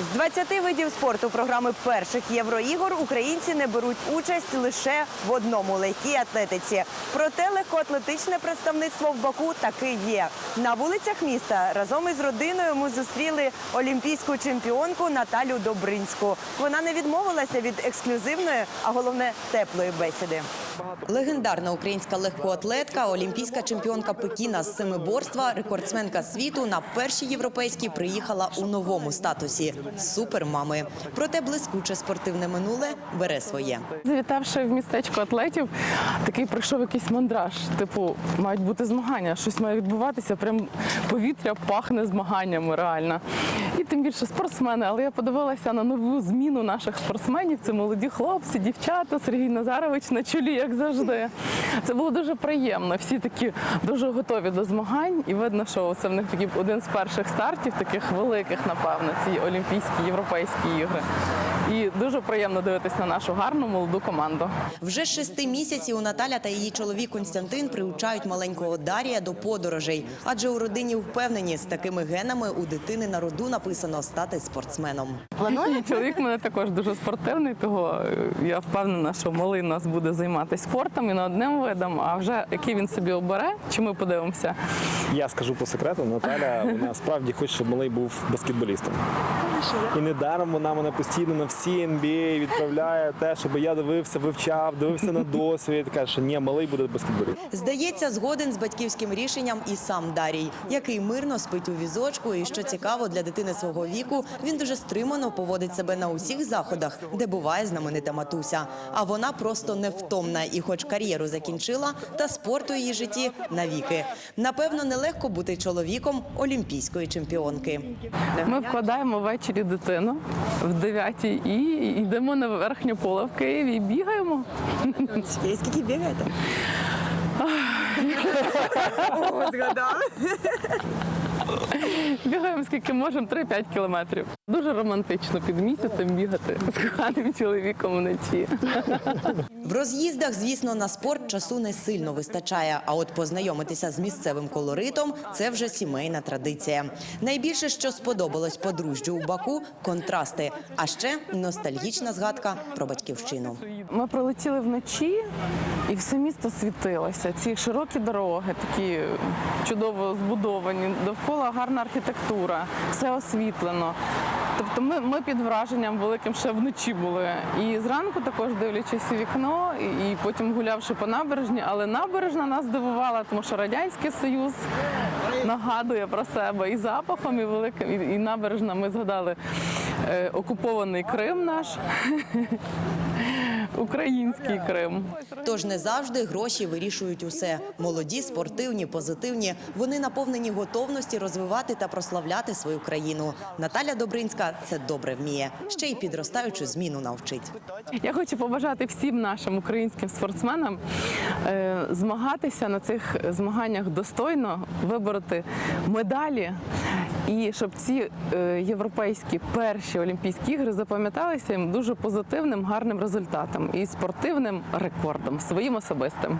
З 20 видів спорту програми перших євроігор українці не беруть участь лише в одному легкій атлетиці. Проте легкоатлетичне представництво в Баку таки є. На вулицях міста разом із родиною ми зустріли олімпійську чемпіонку Наталю Добринську. Вона не відмовилася від ексклюзивної, а головне теплої бесіди. Легендарна українська легкоатлетка, олімпійська чемпіонка Пекіна з семиборства, рекордсменка світу на першій європейській приїхала у новому статусі супермами. Проте блискуче спортивне минуле бере своє. Завітавши в містечко атлетів, такий прийшов якийсь мандраж. Типу, мають бути змагання, щось має відбуватися. Прям повітря пахне змаганнями реально. І тим більше спортсмени. Але я подивилася на нову зміну наших спортсменів. Це молоді хлопці, дівчата, Сергій Назарович на чолі, як завжди. Це було дуже приємно. Всі такі дуже готові до змагань, і видно, що це в них такий один з перших стартів, таких великих, напевно, ці олімпійські європейські ігри. І дуже приємно дивитися на нашу гарну молоду команду. Вже з шести місяців Наталя та її чоловік Константин приучають маленького Дарія до подорожей, адже у родині впевнені, з такими генами у дитини на роду написано стати спортсменом. І чоловік мене також дуже спортивний, того е, я впевнена, що малий нас буде займатися спортом і не одним видом, а вже який він собі обере, чи ми подивимося. Я скажу по секрету, Наталя вона справді хоче, щоб малий був баскетболістом. І недаром вона мене постійно на всі NBA відправляє те, щоб я дивився, вивчав, дивився на досвід. Каже, що ні, малий буде баскетболістом. Здається, згоден з батьківським рішенням і сам Дарій, який мирно спить у візочку. І що цікаво для дитини свого віку, він дуже стримано поводить себе на усіх заходах, де буває знаменита матуся. А вона просто невтомна і, хоч кар'єру закінчила, та спорту її житті навіки. Напевно, нелегко бути чоловіком олімпійської чемпіонки. Ми вкладаємо ввечері дитину в 9 і йдемо на верхнє поле в Києві і бігаємо. Скільки бігаєте? Бігаємо скільки можемо, 3-5 кілометрів. Дуже романтично під місяцем бігати з коханим чоловіком вночі. В роз'їздах, звісно, на спорт часу не сильно вистачає. А от познайомитися з місцевим колоритом це вже сімейна традиція. Найбільше, що сподобалось подружжю у Баку контрасти, а ще ностальгічна згадка про батьківщину. Ми прилетіли вночі, і все місто світилося. Ці широкі дороги, такі чудово збудовані, довкола гарна архітектура, все освітлено. Тобто ми, ми під враженням великим ще вночі були. І зранку також дивлячись у вікно, і, потім гулявши по набережні, але набережна нас здивувала, тому що Радянський Союз нагадує про себе і запахом, і великим, і, і набережна. Ми згадали е, окупований Крим наш. Український Крим. Тож не завжди гроші вирішують усе. Молоді, спортивні, позитивні. Вони наповнені готовності розвивати та прославляти свою країну. Наталя Добринська це добре вміє. Ще й підростаючу зміну навчить. Я хочу побажати всім нашим українським спортсменам е, змагатися на цих змаганнях достойно, вибороти медалі. І щоб ці е, європейські перші Олімпійські ігри запам'яталися їм дуже позитивним, гарним результатом і спортивним рекордом своїм особистим.